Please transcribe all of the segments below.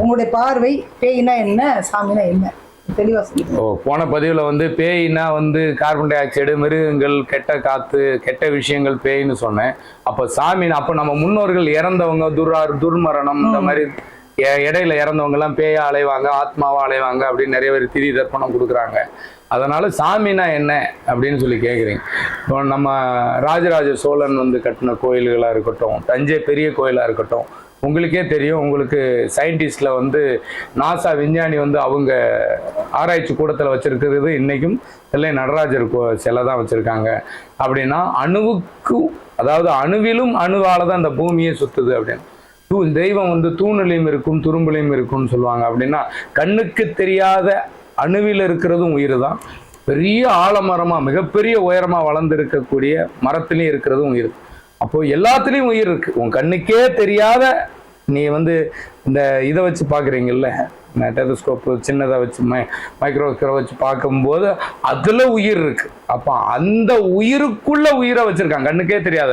உங்களுடைய பார்வை பேய்னா என்ன சாமினா என்ன? ஓ போன பதிவில் வந்து பேய்னா வந்து கார்பன் டை ஆக்சைடு மிருகங்கள் கெட்ட காத்து கெட்ட விஷயங்கள் பேய்ன்னு சொன்னேன். அப்போ சாமின்னு அப்போ நம்ம முன்னோர்கள் இறந்தவங்க துரார் துர்மரணம் இந்த மாதிரி இடையில இறந்தவங்க எல்லாம் பேயா அலைவாங்க ஆத்மாவா அலைவாங்க அப்படின்னு நிறைய பேர் திதி தர்ப்பணம் கொடுக்குறாங்க. அதனால சாமினா என்ன அப்படின்னு சொல்லி கேட்குறீங்க இப்போ நம்ம ராஜராஜ சோழன் வந்து கட்டின கோயில்களாக இருக்கட்டும் தஞ்சை பெரிய கோயிலாக இருக்கட்டும் உங்களுக்கே தெரியும் உங்களுக்கு சயின்டிஸ்டில் வந்து நாசா விஞ்ஞானி வந்து அவங்க ஆராய்ச்சி கூடத்தில் வச்சுருக்கிறது இன்றைக்கும் தில்லை நடராஜர் கோ சிலை தான் வச்சுருக்காங்க. அப்படின்னா அணுவுக்கு அதாவது அணுவிலும் அணுவால் தான் இந்த பூமியே சுத்துது அப்படின்னு. தூ தெய்வம் வந்து தூணிலையும் இருக்கும் துரும்புலையும் இருக்கும்னு சொல்லுவாங்க. அப்படின்னா கண்ணுக்கு தெரியாத அணுவில் இருக்கிறதும் உயிர் தான் பெரிய ஆலமரமாக மிகப்பெரிய உயரமாக வளர்ந்து இருக்கக்கூடிய மரத்துலேயும் இருக்கிறதும் உயிர். அப்போ எல்லாத்துலேயும் உயிர் இருக்கு. உன் கண்ணுக்கே தெரியாத நீ வந்து இந்த இதை வச்சு பார்க்குறீங்கல்ல டெலஸ்கோப்பு சின்னதை வச்சு மை மைக்ரோஸ்கோப் வச்சு பார்க்கும்போது அதில் உயிர் இருக்கு. அப்போ அந்த உயிருக்குள்ள உயிரை வச்சிருக்காங்க கண்ணுக்கே தெரியாத.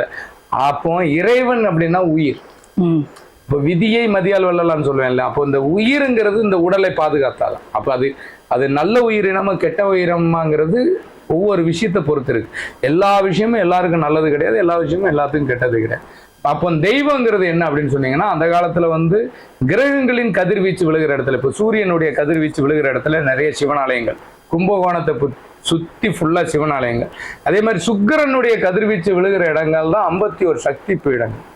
அப்போ இறைவன் அப்படின்னா உயிர். ம். இப்போ விதியை மதியால் வெல்லலாம்னு சொல்லுவேன்ல. அப்போ இந்த உயிருங்கிறது இந்த உடலை பாதுகாத்தாதான். அப்போ அது அது நல்ல உயிரினமா கெட்ட உயிரினமாங்கிறது ஒவ்வொரு விஷயத்தை பொறுத்து இருக்கு. எல்லா விஷயமும் எல்லாருக்கும் நல்லது கிடையாது எல்லா விஷயமும் எல்லாத்துக்கும் கெட்டது கிடையாது. அப்போ தெய்வங்கிறது என்ன அப்படின்னு சொன்னீங்கன்னா அந்த காலத்துல வந்து கிரகங்களின் கதிர்வீச்சு விழுகிற இடத்துல இப்போ சூரியனுடைய கதிர்வீச்சு விழுகிற இடத்துல நிறைய சிவனாலயங்கள் கும்பகோணத்தை பு- சுத்தி ஃபுல்லா சிவனாலயங்கள். அதே மாதிரி சுக்கிரனுடைய கதிர்வீச்சு விழுகிற இடங்கள் தான் ஐம்பத்தி ஒரு சக்தி பீடங்கள்.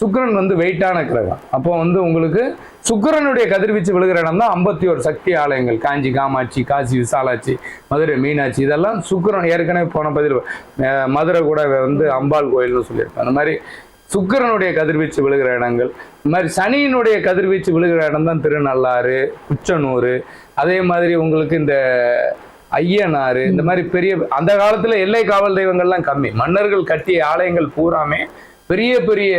சுக்கிரன் வந்து வெயிட்டான கிரகம். அப்போ வந்து உங்களுக்கு சுக்கிரனுடைய கதிர்வீச்சு விழுகிற இடம் தான் ஐம்பத்தி ஒரு சக்தி ஆலயங்கள். காஞ்சி காமாட்சி காசி விசாலாட்சி மதுரை மீனாட்சி இதெல்லாம் சுக்கரன் ஏற்கனவே போன பதில் மதுரை கூட வந்து அம்பாள் கோயில்னு சொல்லியிருப்பேன் அந்த மாதிரி சுக்கரனுடைய கதிர்வீச்சு விழுகிற இடங்கள் இந்த மாதிரி சனியினுடைய கதிர்வீச்சு விழுகிற இடம் தான் திருநள்ளாறு குச்சனூர் அதே மாதிரி உங்களுக்கு இந்த ஐயனாறு இந்த மாதிரி பெரிய அந்த காலத்தில் எல்லை காவல் தெய்வங்கள்லாம் கம்மி. மன்னர்கள் கட்டிய ஆலயங்கள் பூராமே பெரிய பெரிய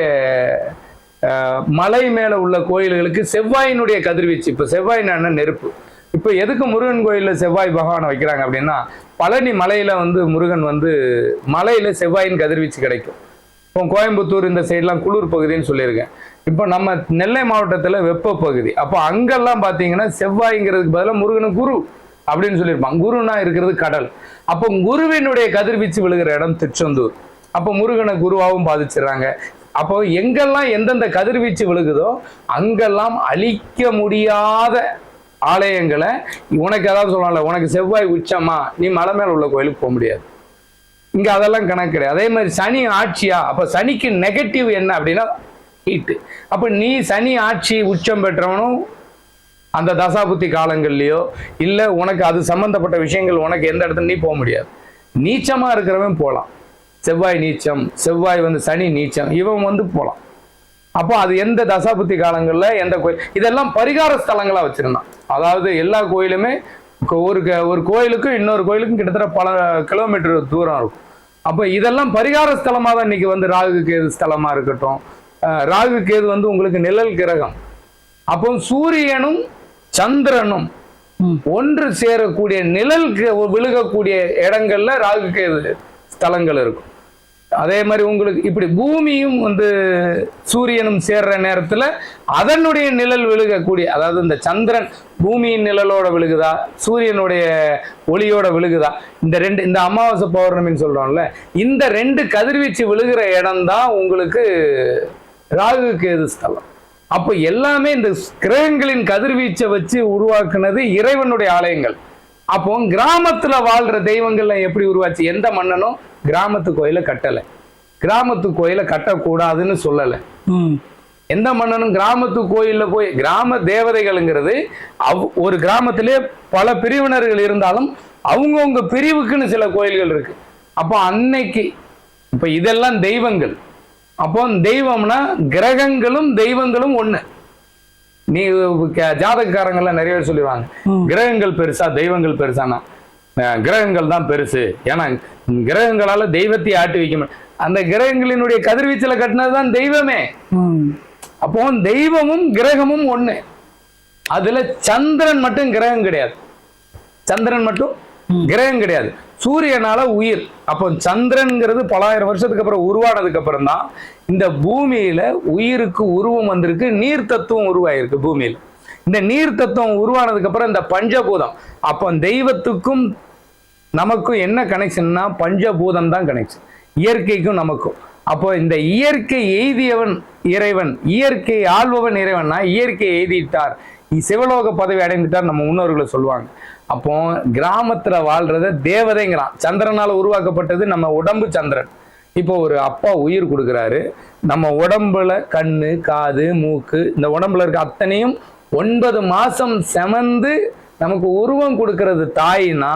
மலை மேல உள்ள கோயில்களுக்கு செவ்வாயினுடைய கதிர்வீச்சு. இப்ப செவ்வாயினான நெருப்பு. இப்ப எதுக்கு முருகன் கோயில்ல செவ்வாய் பகவானை வைக்கிறாங்க அப்படின்னா பழனி மலையில வந்து முருகன் வந்து மலையில செவ்வாயின் கதிர்வீச்சு கிடைக்கும். இப்போ கோயம்புத்தூர் இந்த சைட்லாம் குளிர் பகுதின்னு சொல்லியிருக்கேன். இப்போ நம்ம நெல்லை மாவட்டத்தில் வெப்ப பகுதி. அப்போ அங்கெல்லாம் பார்த்தீங்கன்னா செவ்வாய்ங்கிறதுக்கு பதிலாக முருகனு குரு அப்படின்னு சொல்லியிருப்பாங்க. குருனா இருக்கிறது கடல். அப்போ குருவினுடைய கதிர்வீச்சு விழுகிற இடம் திருச்செந்தூர். அப்போ முருகனை குருவாகவும் பாதிச்சிடுறாங்க. அப்போ எங்கெல்லாம் எந்தெந்த கதிர்வீச்சு விழுகுதோ அங்கெல்லாம் அழிக்க முடியாத ஆலயங்களை உனக்கு ஏதாவது சொல்லலாம்ல உனக்கு செவ்வாய் உச்சமா நீ மலை மேல உள்ள கோயிலுக்கு போக முடியாது. இங்க அதெல்லாம் கணக்கு கிடையாது. அதே மாதிரி சனி ஆட்சியா அப்ப சனிக்கு நெகட்டிவ் என்ன அப்படின்னா ஹீட்டு அப்ப நீ சனி ஆட்சி உச்சம் பெற்றவனும் அந்த தசாபுத்தி காலங்கள்லயோ இல்ல உனக்கு அது சம்பந்தப்பட்ட விஷயங்கள் உனக்கு எந்த இடத்துல நீ போக முடியாது. நீச்சமா இருக்கிறவன் போகலாம் செவ்வாய் நீச்சம் செவ்வாய் வந்து சனி நீச்சம் இவன் வந்து போகலாம் அப்போ அது எந்த தசாபுத்தி காலங்கள்ல எந்த கோயில் இதெல்லாம் பரிகார ஸ்தலங்களா வச்சிருந்தான். அதாவது எல்லா கோயிலுமே ஒரு ஒரு கோயிலுக்கும் இன்னொரு கோயிலுக்கும் கிட்டத்தட்ட பல கிலோமீட்டர் தூரம் இருக்கும். அப்போ இதெல்லாம் பரிகார ஸ்தலமா தான் இன்னைக்கு வந்து ராகு கேது ஸ்தலமா இருக்கட்டும். ராகு கேது வந்து உங்களுக்கு நிழல் கிரகம். அப்போ சூரியனும் சந்திரனும் ஒன்று சேரக்கூடிய நிழல் விழுகக்கூடிய இடங்கள்ல ராகு கேது. ஸ்தலங்கள் இருக்கும். அதே மாதிரி உங்களுக்கு இப்படி பூமியும் வந்து சூரியனும் சேர்ற நேரத்தில் அதனுடைய நிழல் விழுகக்கூடிய அதாவது இந்த சந்திரன் பூமியின் நிழலோட விழுகுதா சூரியனுடைய ஒளியோட விழுகுதா இந்த ரெண்டு இந்த அமாவாசை பௌர்ணமின்னு சொல்றோம்ல இந்த ரெண்டு கதிர்வீச்சு விழுகிற இடம்தான் உங்களுக்கு ராகு கேது ஸ்தலம். அப்போ எல்லாமே இந்த கிரகங்களின் கதிர்வீச்சை வச்சு உருவாக்குனது இறைவனுடைய ஆலயங்கள். அப்போ கிராமத்தில் வாழ்ற தெய்வங்கள்லாம் எப்படி உருவாச்சு? எந்த மன்னனும் கிராமத்து கோயிலை கட்டலை. கிராமத்து கோயிலை கட்டக்கூடாதுன்னு சொல்லலை. எந்த மன்னனும் கிராமத்து கோயில்ல போய் கிராம தேவதைகள்ங்கிறது அவ் ஒரு கிராமத்திலே பல பிரிவினர்கள் இருந்தாலும் அவங்கவுங்க பிரிவுக்குன்னு சில கோயில்கள் இருக்கு. அப்போ அன்னைக்கு இப்ப இதெல்லாம் தெய்வங்கள். அப்போ தெய்வம்னா கிரகங்களும் தெய்வங்களும் ஒண்ணு. நீ ஜாதகக்காரங்கெல்லாம் நிறைய பேர் சொல்லிடுவாங்க. கிரகங்கள் பெருசா தெய்வங்கள் பெருசானா கிரகங்கள் தான் பெருசு. ஏன்னா கிரகங்களால தெய்வத்தை ஆட்டி வைக்க அந்த கிரகங்களினுடைய கதிர்வீச்சில கட்டினது தான் தெய்வமே. அப்போ தெய்வமும் கிரகமும் ஒண்ணு. அதுல சந்திரன் மட்டும் கிரகம் கிடையாது. சந்திரன் மட்டும் கிரகம் கிடையாது. சூரியனால உயிர். அப்போ சந்திரன்ங்கிறது பலாயிரம் வருஷத்துக்கு அப்புறம் உருவானதுக்கு அப்புறம் தான் இந்த பூமியில உயிருக்கு உருவம் வந்திருக்கு நீர் தத்துவம் உருவாயிருக்கு பூமியில. இந்த நீர் தத்துவம் உருவானதுக்கு அப்புறம் இந்த பஞ்சபூதம். அப்போ தெய்வத்துக்கும் நமக்கும் என்ன கனெக்ஷன்னா பஞ்சபூதம் தான் கனெக்ஷன் இயற்கைக்கும் நமக்கும். அப்போ இந்த இயற்கை எய்தியவன் இறைவன் இயற்கை ஆள்பவன் இறைவன்னா இயற்கை எய்திட்டார். இ- சிவலோக பதவி அடைந்துட்டார் நம்ம முன்னோர்களை சொல்லுவாங்க. அப்போ கிராமத்துல வாழ்றத தேவதைங்கிறான். சந்திரனால உருவாக்கப்பட்டது நம்ம உடம்பு சந்திரன். இப்போ ஒரு அப்பா உயிர் கொடுக்குறாரு. நம்ம உடம்புல கண்ணு காது மூக்கு இந்த உடம்புல இருக்க அத்தனையும் ஒன்பது மாசம் செமந்து நமக்கு உருவம் கொடுக்கறது தாய்னா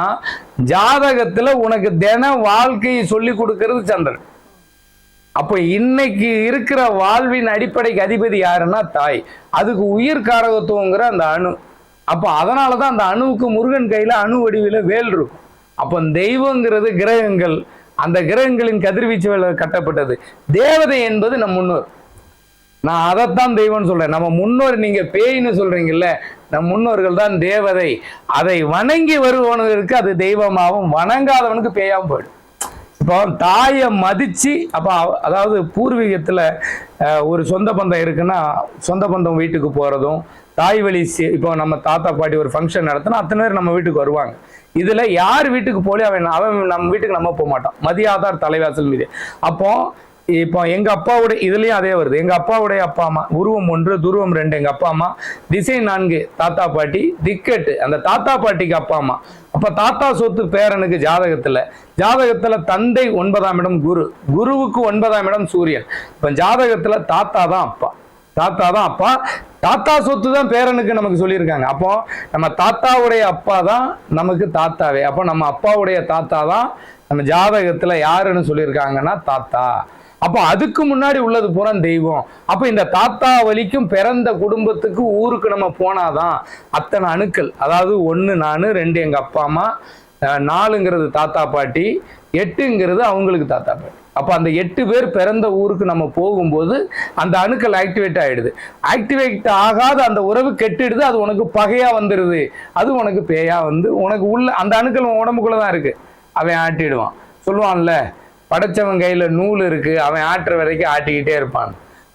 ஜாதகத்துல உனக்கு தின வாழ்க்கையை சொல்லி கொடுக்கறது சந்திரன். அப்போ இன்னைக்கு இருக்கிற வாழ்வின் அடிப்படைக்கு அதிபதி யாருன்னா தாய். அதுக்கு உயிர் காரகத்துவங்கிற அந்த அணு. அப்போ அதனால தான் அந்த அணுவுக்கு முருகன் கையில அணு வடிவில வேல் இருக்கும். அப்போ தெய்வங்கிறது கிரகங்கள். அந்த கிரகங்களின் கதிர்வீச்சு கட்டப்பட்டது. தேவதை என்பது நம் முன்னோர். நான் அதைத்தான் தெய்வம்னு சொல்றேன். நம்ம முன்னோர் நீங்க பேய்னு சொல்றீங்கல்ல நம் முன்னோர்கள் தான் தேவதை. அதை வணங்கி வருபவனுக்கு அது தெய்வமாகவும் வணங்காதவனுக்கு பேயாவும் போயிடும். இப்போ தாயை மதித்து அப்போ அதாவது பூர்வீகத்தில் ஒரு சொந்த பந்தம் இருக்குன்னா சொந்த பந்தம் வீட்டுக்கு போகிறதும் தாய் வழி இப்போ நம்ம தாத்தா பாட்டி ஒரு ஃபங்க்ஷன் நடத்தினா அத்தனை பேர் நம்ம வீட்டுக்கு வருவாங்க. இதில் யார் வீட்டுக்கு போலே அவன் அவன் நம்ம வீட்டுக்கு நம்ம போக மாட்டான். மதியாதார் தலைவாசல் மீது. அப்போ இப்போ எங்க அப்பாவுடைய இதுலயும் அதே வருது. எங்க அப்பாவுடைய அப்பா அம்மா உருவம் ஒன்று துருவம் ரெண்டு எங்க அப்பா அம்மா. திசை நான்கு தாத்தா பாட்டி. திக்கெட்டு. அந்த தாத்தா பாட்டிக்கு அப்பா அம்மா. அப்ப தாத்தா சொத்து பேரனுக்கு ஜாதகத்துல. ஜாதகத்துல தந்தை ஒன்பதாம் இடம் குரு. குருவுக்கு ஒன்பதாம் இடம் சூரியன். இப்ப ஜாதகத்துல தாத்தா தான் அப்பா. தாத்தா தான் அப்பா. தாத்தா சொத்து தான் பேரனுக்கு நமக்கு சொல்லியிருக்காங்க. அப்போ நம்ம தாத்தாவுடைய அப்பா தான் நமக்கு தாத்தாவே. அப்போ நம்ம அப்பாவுடைய தாத்தா தான் நம்ம ஜாதகத்துல யாருன்னு சொல்லியிருக்காங்கன்னா தாத்தா. அப்போ அதுக்கு முன்னாடி உள்ளது பூரா தெய்வம். அப்போ இந்த தாத்தா வலிக்கும் பிறந்த குடும்பத்துக்கு ஊருக்கு நம்ம போனாதான் அத்தனை அணுக்கள் அதாவது ஒன்று நான் ரெண்டு எங்கள் அப்பா அம்மா நாலுங்கிறது தாத்தா பாட்டி எட்டுங்கிறது அவங்களுக்கு தாத்தா பாட்டி. அப்போ அந்த எட்டு பேர் பிறந்த ஊருக்கு நம்ம போகும்போது அந்த அணுக்கள் ஆக்டிவேட் ஆகிடுது ஆக்டிவேட் ஆகாத அந்த உறவு கெட்டுடுது அது உனக்கு பகையாக வந்துடுது அது உனக்கு பேயாக வந்து உனக்கு உள்ள அந்த அணுக்கள் உன் தான் இருக்குது அவன் ஆட்டிடுவான். சொல்லுவான்ல படைச்சவன் கையில் நூல் இருக்குது அவன் ஆட்டுற வரைக்கும் ஆட்டிக்கிட்டே இருப்பான்.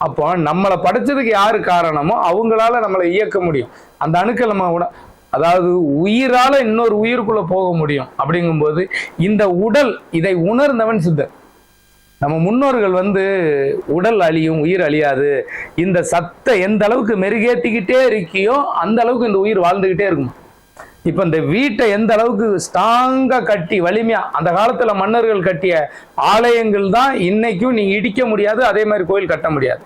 அப்போ நம்மளை படைச்சதுக்கு யார் காரணமோ அவங்களால நம்மளை இயக்க முடியும். அந்த அணுக்கள் நம்ம உட அதாவது உயிரால இன்னொரு உயிருக்குள்ளே போக முடியும். அப்படிங்கும்போது இந்த உடல் இதை உணர்ந்தவன் சித்தர். நம்ம முன்னோர்கள் வந்து உடல் அழியும் உயிர் அழியாது. இந்த சத்தை எந்த அளவுக்கு மெருகேற்றிக்கிட்டே இருக்கியோ அந்த அளவுக்கு இந்த உயிர் வாழ்ந்துக்கிட்டே இருக்கும்? இப்போ இந்த வீட்டை எந்த அளவுக்கு ஸ்ட்ராங்காக கட்டி வலிமையா அந்த காலத்தில் மன்னர்கள் கட்டிய ஆலயங்கள் தான் இன்னைக்கும் நீங்கள் இடிக்க முடியாது அதே மாதிரி கோயில் கட்ட முடியாது.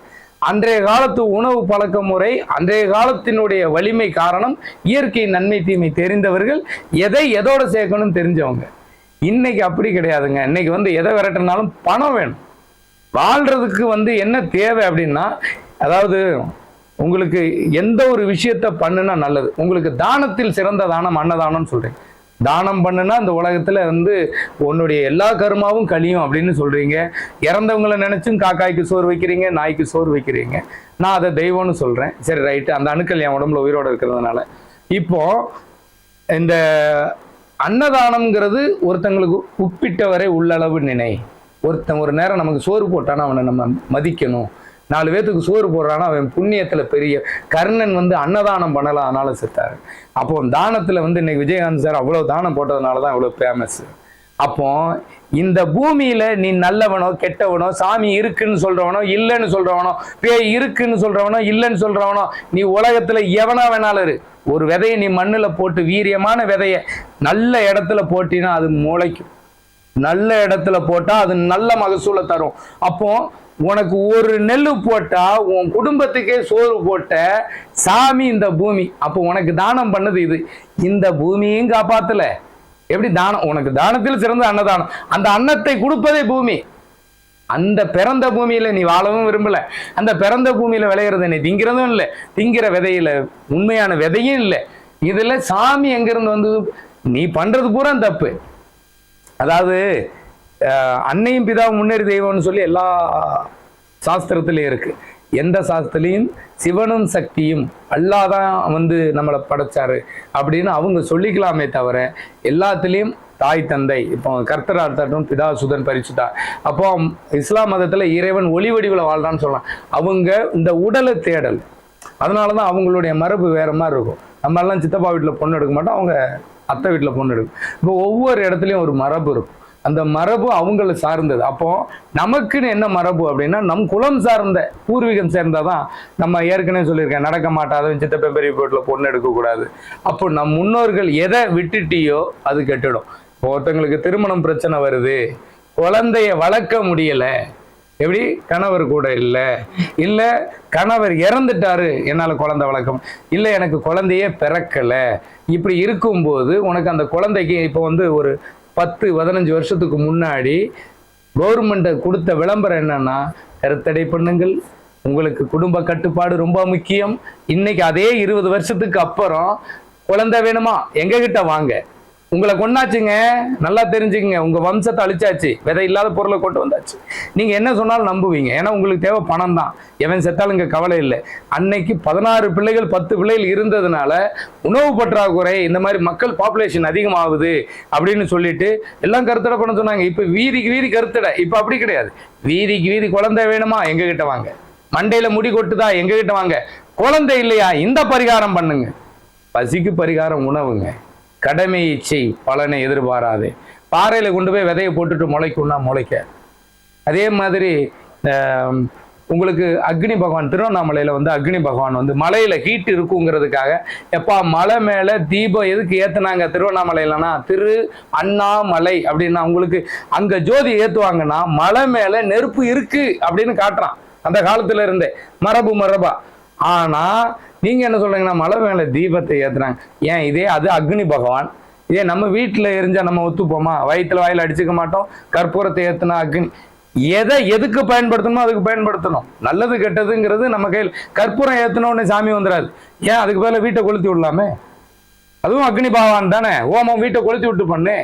அன்றைய காலத்து உணவு பழக்க முறை அன்றைய காலத்தினுடைய வலிமை காரணம் இயற்கை நன்மை தீமை தெரிந்தவர்கள் எதை எதோட சேர்க்கணும் தெரிஞ்சவங்க. இன்னைக்கு அப்படி கிடையாதுங்க. இன்னைக்கு வந்து எதை விரட்டினாலும் பணம் வேணும். வாழ்றதுக்கு வந்து என்ன தேவை அப்படின்னா அதாவது உங்களுக்கு எந்த ஒரு விஷயத்த பண்ணுனா நல்லது. உங்களுக்கு தானத்தில் சிறந்த தானம் அன்னதானம்னு சொல்றேன் தானம் பண்ணுனா இந்த உலகத்துல வந்து உன்னுடைய எல்லா கருமாவும் கழியும் அப்படின்னு சொல்றீங்க. இறந்தவங்களை நினைச்சும் காக்காய்க்கு சோறு வைக்கிறீங்க நாய்க்கு சோறு வைக்கிறீங்க. நான் அதை தெய்வம்னு சொல்றேன். சரி ரைட்டு அந்த அணுக்கள் என் உடம்புல உயிரோடு இருக்கிறதுனால. இப்போ இந்த அன்னதானம்ங்கிறது ஒருத்தங்களுக்கு உப்பிட்டவரை உள்ளளவு நினை. ஒருத்தன் ஒரு நேரம் நமக்கு சோறு போட்டானா அவனை நம்ம மதிக்கணும். நாலு பேத்துக்கு சோறு போடுறானா அவன் புண்ணியத்துல பெரிய கர்ணன் வந்து அன்னதானம் பண்ணலாம் அதனால செத்தாரு. அப்போ தானத்துல வந்து இன்னைக்கு விஜயகாந்த் சார் அவ்வளவு தானம் போட்டதுனால தான் அவ்வளவு ஃபேமஸ் அப்போ இந்த பூமியில நீ நல்லவனோ கெட்டவனோ சாமி இருக்குன்னு சொல்றவனோ இல்லைன்னு சொல்றவனோ பேய் இருக்குன்னு சொல்றவனோ இல்லைன்னு சொல்றவனோ நீ உலகத்துல எவனா வேணாலும் இரு. ஒரு விதையை நீ மண்ணுல போட்டு வீரியமான விதைய நல்ல இடத்துல போட்டினா அது முளைக்கும். நல்ல இடத்துல போட்டா அது நல்ல மகசூலை தரும். அப்போ உனக்கு ஒரு நெல்லு போட்டா உன் குடும்பத்துக்கே சோறு போட்ட சாமி இந்த பூமி. அப்போ உனக்கு தானம் பண்ணது இது. இந்த பூமியும் காப்பாத்தல. எப்படி தானம்? உனக்கு தானத்தில் சிறந்த அன்னதானம். அந்த அன்னத்தை கொடுப்பதே பூமி. அந்த பிறந்த பூமியில நீ வாழவும் விரும்பல. அந்த பிறந்த பூமியில விளையிறது நீ திங்கிறதும் இல்லை. திங்கிற விதையில உண்மையான விதையும் இல்லை. இதுல சாமி எங்கிருந்து வந்து நீ பண்றது பூரா தப்பு. அதாவது அன்னையும் பிதாவும் முன்னேறி தெய்வம்னு சொல்லி எல்லா சாஸ்திரத்திலையும் இருக்கு. எந்த சாஸ்திரத்திலையும் சிவனும் சக்தியும் அல்லாதான் வந்து நம்மளை படைச்சாரு அப்படின்னு அவங்க சொல்லிக்கலாமே தவிர எல்லாத்துலேயும் தாய் தந்தை இப்போ கர்த்தர் அர்த்தாட்டும் பிதா சுதன் பரிசுதா அப்போ இஸ்லாம் மதத்தில் இறைவன் ஒளி வடிவில் வாழ்றான்னு சொல்லலாம். அவங்க இந்த உடலை தேடல். அதனால தான் அவங்களுடைய மரபு வேற மாதிரி இருக்கும். நம்மளாம் சித்தப்பா வீட்டில் பொண்ணு எடுக்க மாட்டோம் அவங்க அத்தை வீட்டில் பொண்ணு எடுக்கும். இப்போ ஒவ்வொரு இடத்துலையும் ஒரு மரபு இருக்கும். அந்த மரபு அவங்கள சார்ந்தது. அப்போ நமக்குன்னு என்ன மரபு அப்படின்னா நம் குலம் சார்ந்த பூர்வீகம் சேர்ந்தாதான் நம்ம ஏற்கனவே சொல்லியிருக்கேன் நடக்க மாட்டாதவன் சித்தப்ப பெரிய வீட்டில் பொண்ணு எடுக்கக்கூடாது அப்போ நம் முன்னோர்கள் எதை விட்டுட்டியோ அது கெட்டுடும். இப்போ ஒருத்தங்களுக்கு திருமணம் பிரச்சனை வருது குழந்தைய வளர்க்க முடியலை எப்படி? கணவர் கூட இல்லை. இல்லை கணவர் இறந்துட்டாரு என்னால் குழந்தை வழக்கம் இல்லை எனக்கு குழந்தையே பிறக்கலை. இப்படி இருக்கும்போது உனக்கு அந்த குழந்தைக்கு இப்போ வந்து ஒரு பத்து பதினஞ்சு வருஷத்துக்கு முன்னாடி கவர்மெண்ட்டை கொடுத்த விளம்பரம் என்னன்னா கருத்தடை பண்ணுங்கள். உங்களுக்கு குடும்ப கட்டுப்பாடு ரொம்ப முக்கியம். இன்னைக்கு அதே இருபது வருஷத்துக்கு அப்புறம் குழந்தை வேணுமா? எங்ககிட்ட வாங்க. உங்களை கொண்டாச்சுங்க நல்லா தெரிஞ்சுக்கங்க. உங்க வம்சத்தை அழிச்சாச்சு. விதை இல்லாத பொருளை கொண்டு வந்தாச்சு. நீங்க என்ன சொன்னாலும் நம்புவீங்க. ஏன்னா உங்களுக்கு தேவை பணம் தான். எவன் செத்தாலும் இங்க கவலை இல்லை. அன்னைக்கு பதினாறு பிள்ளைகள் பத்து பிள்ளைகள் இருந்ததுனால உணவு பற்றாக்குறை இந்த மாதிரி மக்கள் பாப்புலேஷன் அதிகமாகுது அப்படின்னு சொல்லிட்டு எல்லாம் கருத்தடை பண்ண சொன்னாங்க. இப்ப வீதிக்கு வீதி கருத்தடை. இப்ப அப்படி கிடையாது. வீதிக்கு வீதி குழந்தை வேணுமா? எங்க கிட்ட வாங்க. மண்டையில முடி கொட்டுதா? எங்க கிட்ட வாங்க. குழந்தை இல்லையா? இந்த பரிகாரம் பண்ணுங்க. பசிக்கு பரிகாரம் உணவுங்க. கடமையை செய் பலனை எதிர்பாராது. பாறையில் கொண்டு போய் விதையை போட்டுட்டு முளைக்கும்னா முளைக்க. அதே மாதிரி உங்களுக்கு அக்னி பகவான் திருவண்ணாமலையில் வந்து அக்னி பகவான் வந்து மலையில் ஹீட் இருக்குங்கிறதுக்காக எப்பா மலை மேலே தீபம் எதுக்கு ஏற்றுனாங்க திருவண்ணாமலையிலனா திரு அண்ணாமலை அப்படின்னா உங்களுக்கு அங்கே ஜோதி ஏற்றுவாங்கன்னா மலை மேலே நெருப்பு இருக்குது அப்படின்னு காட்டுறான். அந்த காலத்தில் இருந்தே. மரபு மரபா. ஆனால் நீங்க என்ன சொல்றீங்கன்னா மலை மேல தீபத்தை ஏத்துறாங்க. ஏன்? இதே அது அக்னி பகவான். இதே நம்ம வீட்டுல எரிஞ்சா நம்ம ஒத்துப்போமா? வயிற்றுல வாயில அடிச்சுக்க மாட்டோம். கற்பூரத்தை ஏற்றுனா அக்னி. எதை எதுக்கு பயன்படுத்தணுமோ அதுக்கு பயன்படுத்தணும். நல்லது கெட்டதுங்கிறது நம்ம கையில். கற்பூரம் ஏத்துன சாமி வந்துடாது ஏன்? அதுக்கு பதிலா வீட்டை கொளுத்தி விடலாமே? அதுவும் அக்னி பகவான் தானே. ஓமம் வீட்டை கொளுத்தி விட்டு பண்ணு.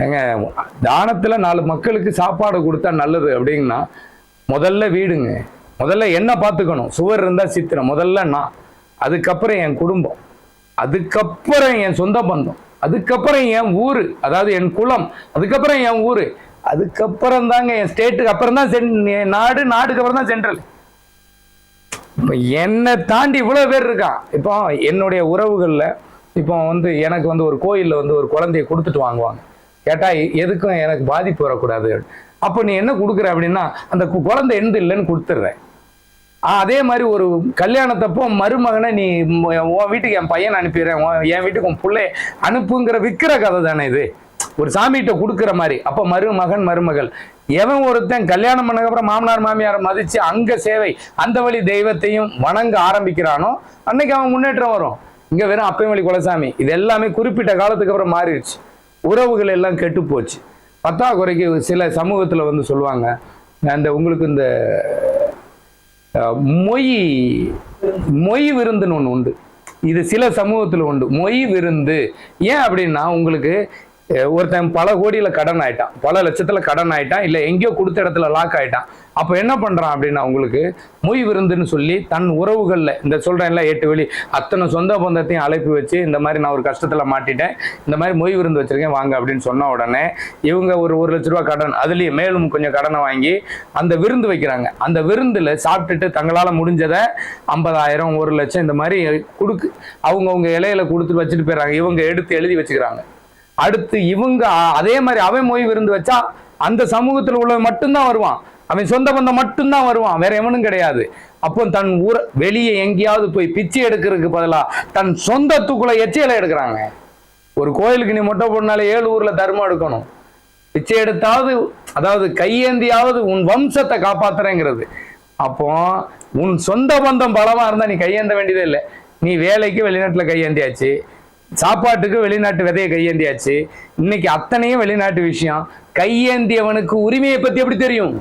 ஏங்க தானத்துல நாலு மக்களுக்கு சாப்பாடு கொடுத்தா நல்லது அப்படின்னா முதல்ல வீடுங்க. முதல்ல என்ன பார்த்துக்கணும்? சுவர் இருந்தால் சித்திரம். முதல்ல நான். அதுக்கப்புறம் என் குடும்பம். அதுக்கப்புறம் என் சொந்த பந்தம். அதுக்கப்புறம் என் ஊர். அதாவது என் குலம் அதுக்கப்புறம் என் ஊர். அதுக்கப்புறம் தாங்க என் ஸ்டேட்டுக்கு அப்புறம் தான் சென் என் நாடு நாடுக்கு அப்புறம் தான் சென்ட்ரல் இப்போ என்னை தாண்டி இவ்வளோ பேர் இருக்கான். இப்போ என்னுடைய உறவுகளில் இப்போ வந்து எனக்கு வந்து ஒரு கோயிலில் வந்து ஒரு குழந்தைய கொடுத்துட்டு வாங்குவாங்க. கேட்டால் எதுக்கும் எனக்கு பாதிப்பு வரக்கூடாது. அப்போ நீ என்ன கொடுக்குற அப்படின்னா அந்த குழந்தை எந்த இல்லைன்னு கொடுத்துட்றேன். அதே மாதிரி ஒரு கல்யாணத்தப்போ மருமகனை நீ உன் வீட்டுக்கு என் பையனை அனுப்பிடுறேன் என் வீட்டுக்கு உன் பிள்ளை அனுப்புங்கிற விற்கிற கதை தானே இது. ஒரு சாமிகிட்ட கொடுக்குற மாதிரி. அப்போ மருமகன் மருமகள் எவன் ஒருத்தன் கல்யாணம் பண்ணக்கப்புறம் மாமனார் மாமியாரை மதித்து அங்கே சேவை அந்த வழி தெய்வத்தையும் வணங்க ஆரம்பிக்கிறானோ அன்னைக்கு அவன் முன்னேற்றம் வரும். இங்கே வெறும் அப்பையும் வழி குலசாமி. இது எல்லாமே குறிப்பிட்ட காலத்துக்கு அப்புறம் மாறிடுச்சு. உறவுகள் எல்லாம் கெட்டு போச்சு. பத்தாக்குறைக்கு சில சமூகத்தில் வந்து சொல்லுவாங்க அந்த உங்களுக்கு இந்த மொய் மொய் விருந்துன்னு ஒன்று உண்டு. இது சில சமூகத்தில் உண்டு. மொய் விருந்து. ஏன் அப்படின்னா உங்களுக்கு ஒருத்தன் பல கோடியில் கடன் ஆயிட்டான். பல லட்சத்தில் கடன் ஆயிட்டான். இல்லை எங்கேயோ கொடுத்த இடத்துல லாக் ஆயிட்டான். அப்போ என்ன பண்ணுறான் அப்படின்னா உங்களுக்கு மொய் விருந்துன்னு சொல்லி தன் உறவுகளில் இந்த சொல்றேன்ல எட்டு வெளி அத்தனை சொந்த பந்தத்தையும் அழைப்பு வச்சு இந்த மாதிரி நான் ஒரு கஷ்டத்தில் மாட்டிட்டேன் இந்த மாதிரி மொய் விருந்து வச்சுருக்கேன் வாங்க அப்படின்னு சொன்ன உடனே இவங்க ஒரு ஒரு லட்ச ரூபா கடன் அதுலேயும் மேலும் கொஞ்சம் கடனை வாங்கி அந்த விருந்து வைக்கிறாங்க. அந்த விருந்தில் சாப்பிட்டுட்டு தங்களால் முடிஞ்சதை ஐம்பதாயிரம் ஒரு லட்சம் இந்த மாதிரி கொடுக்கு அவங்கவுங்க இலையில கொடுத்து வச்சுட்டு போயிடுறாங்க. இவங்க எடுத்து எழுதி வச்சுக்கிறாங்க. அடுத்து இவங்க அதே மாதிரி அவன் மொய் விருந்து வச்சா அந்த சமூகத்தில் உள்ளவன் மட்டும்தான் வருவான். அவன் சொந்த பந்தம் மட்டும்தான் வருவான் வேற எவனும் கிடையாது. அப்போ தன் ஊர் வெளியே எங்கேயாவது போய் பிச்சை எடுக்கிறதுக்கு பதிலாக தன் சொந்தத்துக்குள்ள எச்சையில எடுக்கிறாங்க. ஒரு கோயிலுக்கு நீ மொட்டை போடனாலே ஏழு ஊர்ல தர்மம் எடுக்கணும். பிச்சை எடுத்தாவது அதாவது கையேந்தியாவது உன் வம்சத்தை காப்பாத்துறேங்கிறது. அப்போ உன் சொந்த பந்தம் பலமா இருந்தா நீ கையேந்த வேண்டியதே இல்லை. நீ வேலைக்கு வெளிநாட்டுல கையேந்தியாச்சு சாப்பாட்டுக்கு வெளிநாட்டு விதையை கையேந்தியாச்சு. இன்னைக்கு அத்தனையும் வெளிநாட்டு விஷயம். கையேந்தியவனுக்கு உரிமையை பத்தி எப்படி தெரியும்?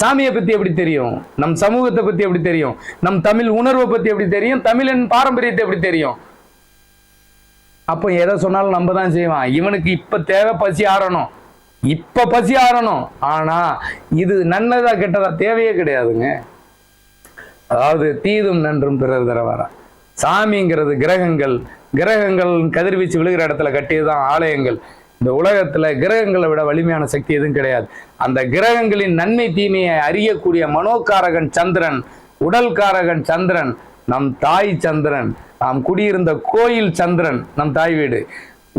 சாமியை பற்றி எப்படி தெரியும்? நம் சமூகத்தை பற்றி எப்படி தெரியும்? நம் தமிழ் உணர்வை பற்றி எப்படி தெரியும்? தமிழன் பாரம்பரியத்தை எப்படி தெரியும்? அப்போ எதை சொன்னாலும் நம்ம தான் செய்வான். இவனுக்கு இப்போ தேவை பசி ஆறணும். இப்போ பசி ஆறணும். ஆனால் இது நல்லதா கெட்டதா தேவையே கிடையாதுங்க. அதாவது தீதும் நன்றும் பிறர் தரவாரா. சாமிங்கிறது கிரகங்கள். கிரகங்கள் கதிர்வீச்சு விழுகிற இடத்துல கட்டியதுதான் ஆலயங்கள். இந்த உலகத்துல கிரகங்களை விட வலிமையான சக்தி எதுவும் கிடையாது. அந்த கிரகங்களின் நன்மை தீமையை அறியக்கூடிய மனோகாரகன் சந்திரன் உடல் காரகன் சந்திரன் நம் தாய் சந்திரன் நாம் குடியிருந்த கோயில் சந்திரன் நம் தாய் வீடு.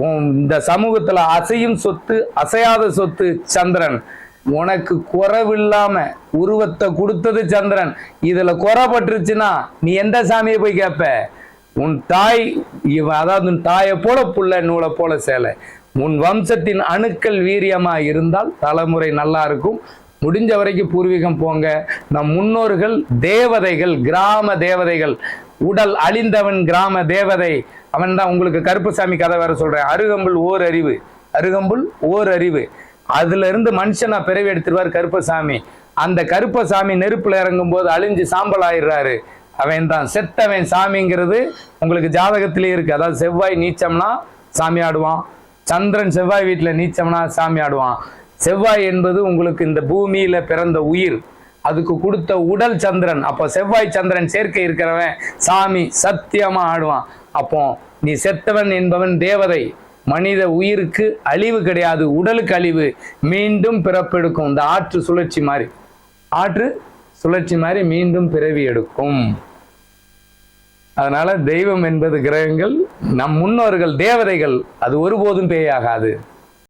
உன் இந்த சமூகத்துல அசையும் சொத்து அசையாத சொத்து சந்திரன். உனக்கு குறவில்லாம உருவத்தை கொடுத்தது சந்திரன். இதுல குறைப்பட்டுருச்சுன்னா நீ எந்த சாமியை போய் கேட்ப? உன் தாய் இவன் அதாவது உன் தாயை போல புள்ள நூலை போல சேலை. உன் வம்சத்தின் அணுக்கள் வீரியமாக இருந்தால் தலைமுறை நல்லா இருக்கும். முடிஞ்ச வரைக்கும் பூர்வீகம் போங்க. நம் முன்னோர்கள் தேவதைகள் கிராம தேவதைகள். உடல் அழிந்தவன் கிராம தேவதை. அவன் தான் உங்களுக்கு கருப்புசாமி கதை வேற சொல்றேன். அருகம்புல் ஓர் அறிவு. அருகம்புல் ஓர் அறிவு. அதுல இருந்து மனுஷனா பிறவி எடுத்துருவார் கருப்பசாமி. அந்த கருப்பசாமி நெருப்புல இறங்கும் போது அழிஞ்சு சாம்பல் ஆயிடுறாரு அவன் தான் செத்தவன் சாமிங்கிறது உங்களுக்கு ஜாதகத்திலே இருக்கு. அதாவது செவ்வாய் நீச்சம்னா சாமி ஆடுவான். சந்திரன் செவ்வாய் வீட்டில் நீச்சம்னா சாமி ஆடுவான். செவ்வாய் என்பது உங்களுக்கு இந்த பூமியில பிறந்த உயிர். அதுக்கு கொடுத்த உடல் சந்திரன். அப்போ செவ்வாய் சந்திரன் சேர்க்கை இருக்கிறவன் சாமி சத்தியமா ஆடுவான். அப்போ நீ செத்தவன் என்பவன் தேவதை. மனித உயிருக்கு அழிவு கிடையாது. உடலுக்கு அழிவு. மீண்டும் பிறப்பெடுக்கும் இந்த ஆற்று சுழற்சி மாதிரி ஆற்று சுழற்சி மாதிரி மீண்டும் பிறவி எடுக்கும். அதனால தெய்வம் என்பது கிரகங்கள் நம் முன்னோர்கள் தேவதைகள் அது ஒருபோதும் பேயாகாது.